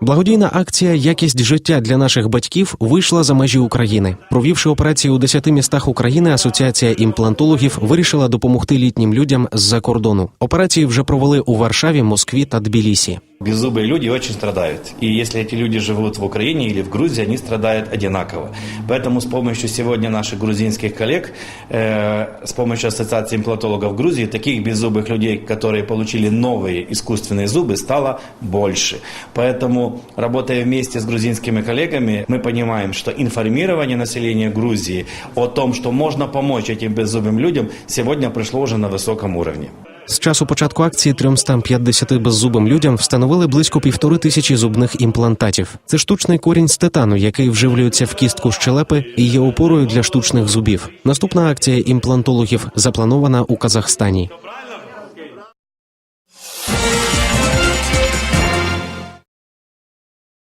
Благодійна акція Якість життя для наших батьків вийшла за межі України. Провівши операції у 10 містах України, асоціація імплантологів вирішила допомогти літнім людям з-за кордону. Операції вже провели у Варшаві, Москві та Тбілісі. Беззубые люди очень страдают. И если эти люди живут в Украине или в Грузии, они страдают одинаково. Поэтому с помощью сегодня наших грузинских коллег, э, с помощью Ассоциации имплантологов Грузии, таких беззубых людей, которые получили новые искусственные зубы, стало больше. Поэтому, работая вместе с грузинскими коллегами, мы понимаем, что информирование населения Грузии о том, что можно помочь этим беззубым людям, сегодня пришло уже на высоком уровне. З часу початку акції 350 беззубим людям встановили близько півтори тисячі зубних імплантатів. Це штучний корінь з титану, який вживлюється в кістку щелепи і є опорою для штучних зубів. Наступна акція імплантологів запланована у Казахстані.